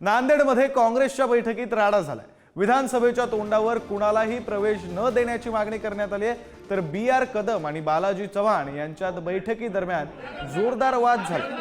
नांदेडमध्ये काँग्रेसच्या बैठकीत राडा झालाय. विधानसभेच्या तोंडावर कुणालाही प्रवेश न देण्याची मागणी करण्यात आली आहे. तर बी आर कदम आणि बालाजी चव्हाण यांच्यात बैठकी दरम्यान जोरदार वाद झाला.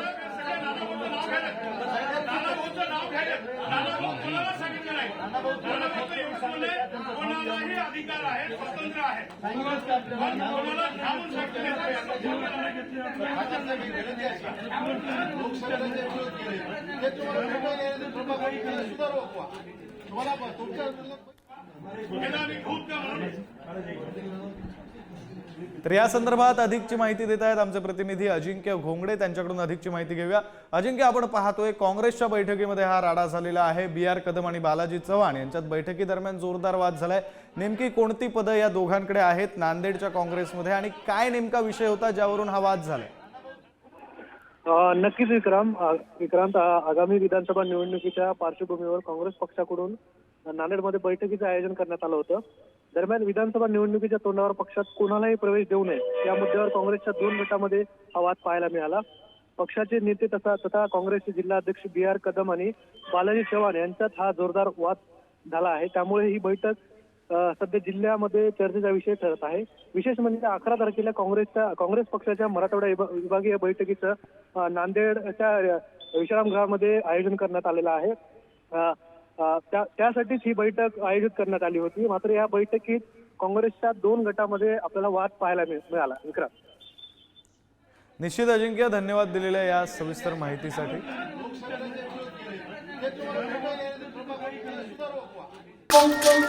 तर या संदर्भात अधिकची माहिती देत आहेत आमचे प्रतिनिधी अजिंक्य घोंगडे. त्यांच्याकडून अधिकची माहिती घेऊया. अजिंक्य आपण पाहतोय काँग्रेसच्या बैठकीमध्ये हा राडा झालेला आहे. बी आर कदम आणि बालाजी चव्हाण यांच्यात बैठकीदरम्यान जोरदार वाद झालाय. नेमकी कोणती पदं या दोघांकडे आहेत नांदेडच्या काँग्रेसमध्ये आणि काय नेमका विषय होता ज्यावरून हा वाद झालाय? नक्कीच विक्रम विक्रांत आगामी विधानसभा निवडणुकीच्या पार्श्वभूमीवर काँग्रेस पक्षाकडून नांदेडमध्ये बैठकीचं आयोजन करण्यात आलं होतं. दरम्यान विधानसभा निवडणुकीच्या तोंडावर पक्षात कोणालाही प्रवेश देऊ नये या मुद्द्यावर काँग्रेसच्या दोन गटामध्ये हा वाद पाहायला मिळाला. पक्षाचे नेते तथा तथा काँग्रेसचे जिल्हाध्यक्ष बी आर कदम आणि बालाजी चव्हाण यांच्यात हा जोरदार वाद झाला आहे. त्यामुळे ही बैठक सध्या जिल्ह्यामध्ये चर्चेचा विषय ठरत आहे. विशेष म्हणजे अकरा तारखेला काँग्रेसच्या काँग्रेस पक्षाच्या मराठवाडा विभागीय बैठकीचं नांदेडच्या विश्रामगृहामध्ये आयोजन करण्यात आलेलं आहे. त्यासाठीच ही बैठक आयोजित करण्यात आली होती. मात्र या बैठकीत काँग्रेसच्या दोन गटामध्ये आपल्याला वाद पाहायला मिळ- मिळाला. विक्रांत निश्चित अजिंक्य धन्यवाद दिलेल्या या सविस्तर माहितीसाठी. Thank you.